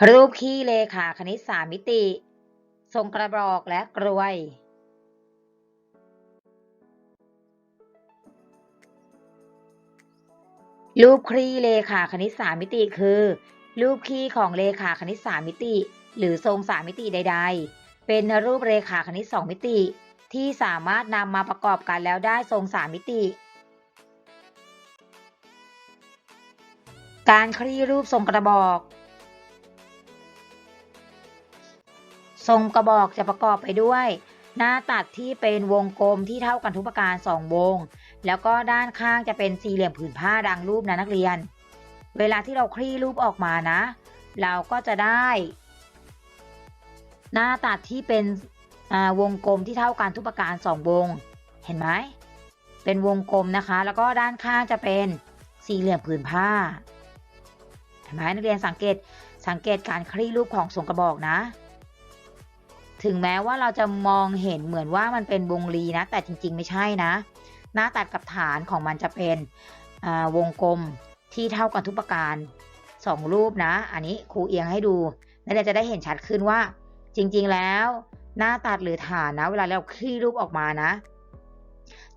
รูปขี้เลขาคณิตสามมิติ ทรงกระบอกและกรวย รูปคลีเลขาคณิตสามมิติคือ รูปคี่ของเลขาคณิตสามมิติ หรือทรงสามมิติใด ๆ เป็นรูปเลขาคณิตสองมิติ ที่สามารถนำมาประกอบกันแล้วได้ทรงสามมิติการคลี่รูปทรงกระบอก ทรงกระบอกจะประกอบไปด้วย หน้าตัดที่เป็นวงกลมที่เท่ากันทุกประการสองวง แล้วก็ด้านข้างจะเป็นสี่เหลี่ยมผืนผ้าดังรูปนะนักเรียน เวลาที่เราคลี่รูปออกมานะ เราก็จะได้ หน้าตัดที่เป็นวงกลมที่เท่ากันทุกประการสองวง เห็นไหมเป็นวงกลมนะคะ แล้วก็ด้านข้างจะเป็นสี่เหลี่ยมผืนผ้าเห็นไหมนักเรียนสังเกตสังเกตการคลี่รูปของทรงกระบอกนะ ถึงแม้ว่าเราจะมองเห็นเหมือนว่ามันเป็นวงรีนะ แต่จริงๆไม่ใช่นะ หน้าตัดกับฐานของมันจะเป็นวงกลมที่เท่ากันทุกประการสองรูปนะ อันนี้ครูเอียงให้ดูแล้วเราจะได้เห็นชัดขึ้นว่า จริงๆแล้ว หน้าตัดหรือฐานนะ เวลาเราคลี่รูปออกมานะ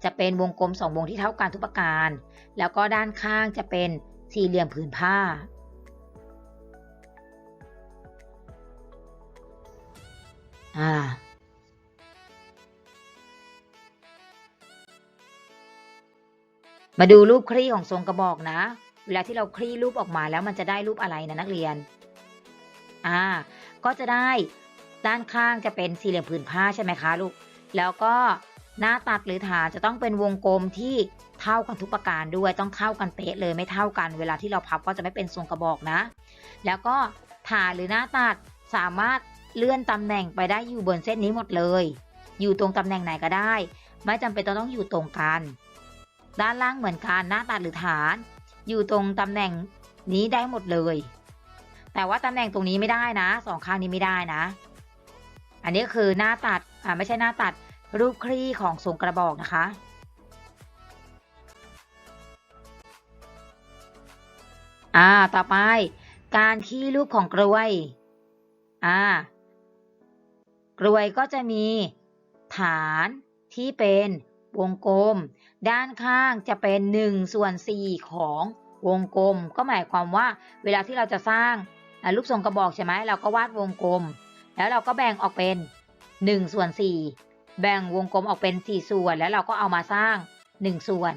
จะเป็นวงกลมสองวงที่เท่ากันทุกประการ แล้วก็ด้านข้างจะเป็นสี่เหลี่ยมผืนผ้า อ่ามาดูรูปคลี่ของทรงกระบอกนะ เวลาที่เราคลี่รูปออกมาแล้วมันจะได้รูปอะไรนะนักเรียน อ่า ก็จะได้ด้านข้างจะเป็นสี่เหลี่ยมผืนผ้าใช่ไหมคะลูก แล้วก็หน้าตัดหรือฐานจะต้องเป็นวงกลมที่เท่ากันทุกประการด้วยต้องเท่ากันเป๊ะเลยไม่เท่ากัน เวลาที่เราพับก็จะไม่เป็นทรงกระบอกนะ แล้วก็ฐานหรือหน้าตัดสามารถ เลื่อนตำแหน่งไปได้อยู่บนเส้นนี้หมดเลย อยู่ตรงตำแหน่งไหนก็ได้ ไม่จำเป็นต้องต้องอยู่ตรงกัน ด้านล่างเหมือนกันหน้าตัดหรือฐาน อยู่ตรงตำแหน่งนี้ได้หมดเลย แต่ว่าตำแหน่งตรงนี้ไม่ได้นะสองข้างนี้ไม่ได้นะ อันนี้คือหน้าตัดอ่าไม่ใช่หน้าตัดรูปคลี่ของทรงกระบอกนะคะอ่า ต่อไป การขี้รูปของกรวย อ่า กรวยก็จะมีฐานที่เป็นวงกลม ด้านข้างจะเป็น1ส่วน4ของวงกลม ก็หมายความว่าเวลาที่เราจะสร้างรูปทรงกระบอกใช่ไหมเราก็วาดวงกลม แล้วเราก็แบ่งออกเป็น1ส่วน4แบ่งวงกลมออกเป็น 4 ส่วน แล้วเราก็เอามาสร้าง 1 ส่วน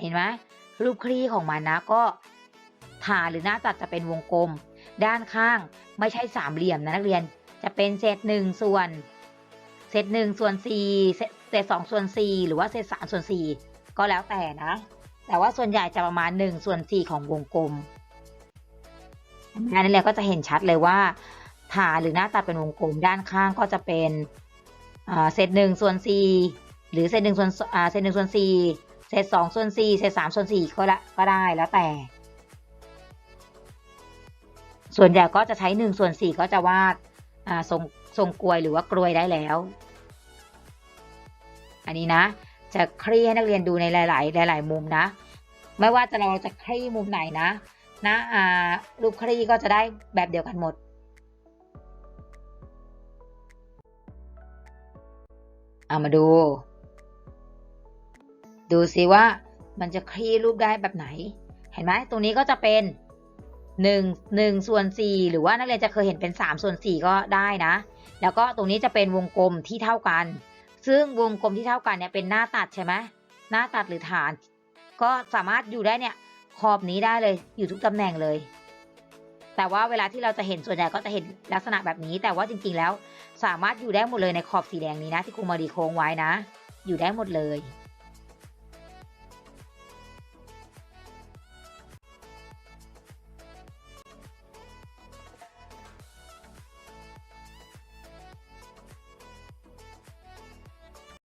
เห็นไหมรูปคลี่ของมันนะก็ฐานหรือหน้าตัดจะเป็นวงกลม ด้านข้างไม่ใช่สามเหลี่ยมนะนักเรียน จะเป็นเศษหนึ่งส่วนเศษหนึ่งส่วนสี่เศษสองส่วนสี่หรือว่าเศษสามส่วนสี่ก็แล้วแต่นะ แต่ว่าส่วนใหญ่จะประมาณหนึ่งส่วนสี่ของวงกลมอันนี้แหละก็จะเห็นชัดเลยว่าฐานหรือหน้าตัดเป็นวงกลมด้านข้างก็จะเป็นเศษหนึ่งส่วนสี่หรือเศษหนึ่งส่วนเศษหนึ่งส่วนสี่เศษสองส่วนสี่เศษสามส่วนสี่ก็ละก็ได้แล้วแต่ ส่วนใหญ่ก็จะใช้หนึ่งส่วนสี่ก็จะวาด ทรงทรงกลวยหรือว่ากลวยได้แล้ว อันนี้นะ จะคลี่ให้นักเรียนดูในหลาย ๆ หลาย ๆ มุมนะ ไม่ว่าจะเราจะคลี่มุมไหนนะนะรูปคลี่ก็จะได้แบบเดียวกันหมดเอามาดู ดูสิว่ามันจะคลี่รูปได้แบบไหน เห็นไหมตรงนี้ก็จะเป็น หนึ่งส่วนสี่หรือว่านักเรียนจะเคยเห็นเป็นสามส่วนสี่ก็ได้นะ แล้วก็ตรงนี้จะเป็นวงกลมที่เท่ากัน ซึ่งวงกลมที่เท่ากันเนี่ยเป็นหน้าตัดใช่ไหมหน้าตัดหรือฐาน ก็สามารถอยู่ได้เนี่ยขอบนี้ได้เลยอยู่ทุกตำแหน่งเลย แต่ว่าเวลาที่เราจะเห็นส่วนใหญ่ก็จะเห็นลักษณะแบบนี้ แต่ว่าจริงๆแล้วสามารถอยู่ได้หมดเลยในขอบสีแดงนี้นะที่ครูมาดีโค้งไว้นะ อยู่ได้หมดเลย